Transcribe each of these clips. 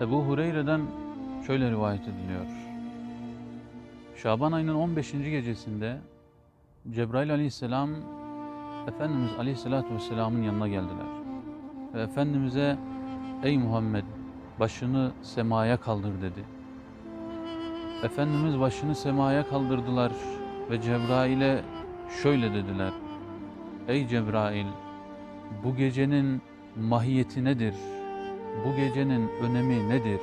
Ebu Hureyre'den şöyle rivayet ediliyor. Şaban ayının 15. gecesinde Cebrail aleyhisselam Efendimiz aleyhisselatü vesselamın yanına geldiler. Ve Efendimiz'e ey Muhammed başını semaya kaldır dedi. Efendimiz başını semaya kaldırdılar ve Cebrail'e şöyle dediler. Ey Cebrail bu gecenin mahiyeti nedir? Bu gecenin önemi nedir?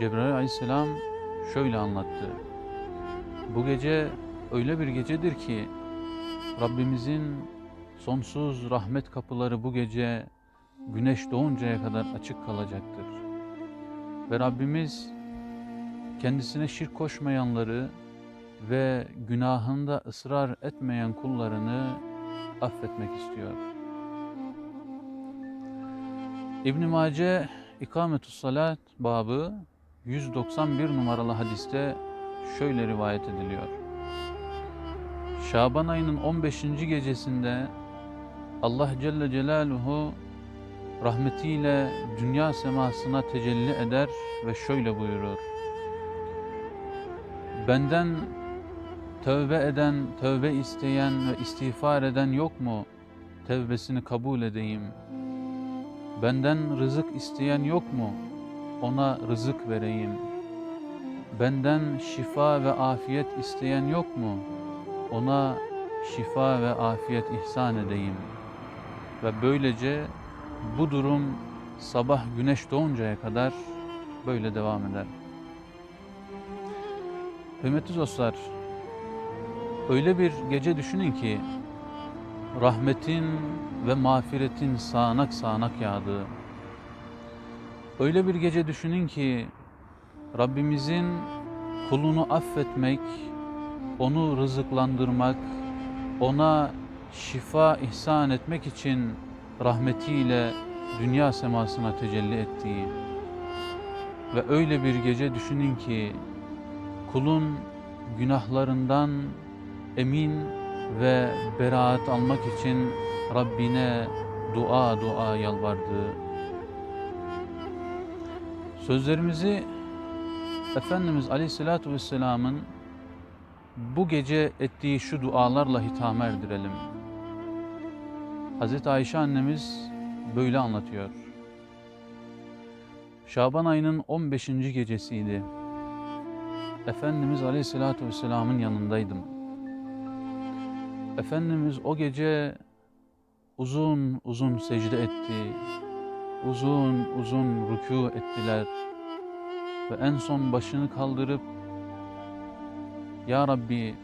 Cebrail aleyhisselam şöyle anlattı. Bu gece öyle bir gecedir ki Rabbimizin sonsuz rahmet kapıları bu gece güneş doğuncaya kadar açık kalacaktır. Ve Rabbimiz kendisine şirk koşmayanları ve günahında ısrar etmeyen kullarını affetmek istiyor. İbn Mace İkametü's Salat babı 191 numaralı hadiste şöyle rivayet ediliyor. Şaban ayının 15. gecesinde Allah Celle Celaluhu rahmetiyle dünya semasına tecelli eder ve şöyle buyurur. Benden tövbe eden, tövbe isteyen ve istiğfar eden yok mu? Tevbesini kabul edeyim. Benden rızık isteyen yok mu? Ona rızık vereyim. Benden şifa ve afiyet isteyen yok mu? Ona şifa ve afiyet ihsan edeyim. Ve böylece bu durum sabah güneş doğuncaya kadar böyle devam eder. Kıymetli dostlar, öyle bir gece düşünün ki rahmetin ve mağfiretin sağanak sağanak yağdığı, öyle bir gece düşünün ki Rabbimizin kulunu affetmek, onu rızıklandırmak, ona şifa ihsan etmek için rahmetiyle dünya semasına tecelli ettiği ve öyle bir gece düşünün ki kulun günahlarından emin ve beraat almak için Rabbine dua dua yalvardığı sözlerimizi Efendimiz Aleyhisselatü Vesselam'ın bu gece ettiği şu dualarla hitama erdirelim. Hazreti Ayşe annemiz böyle anlatıyor. Şaban ayının 15. gecesiydi. Efendimiz Aleyhisselatü Vesselam'ın yanındaydım. Efendimiz o gece uzun uzun secde etti. Uzun uzun rükû ettiler. Ve en son başını kaldırıp Ya Rabbi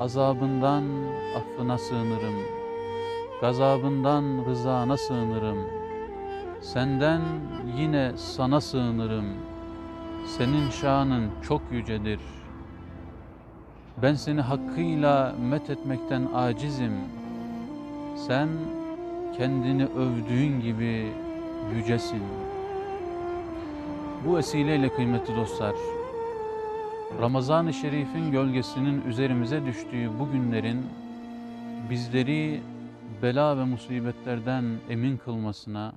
azabından affına sığınırım. Gazabından rızana sığınırım. Senden yine sana sığınırım. Senin şanın çok yücedir. Ben seni hakkıyla met etmekten acizim. Sen kendini övdüğün gibi yücesin. Bu vesileyle kıymetli dostlar, Ramazan-ı Şerif'in gölgesinin üzerimize düştüğü bu günlerin bizleri bela ve musibetlerden emin kılmasına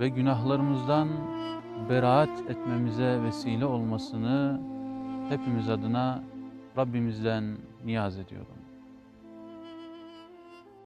ve günahlarımızdan beraat etmemize vesile olmasını hepimiz adına Rabbimizden niyaz ediyorum.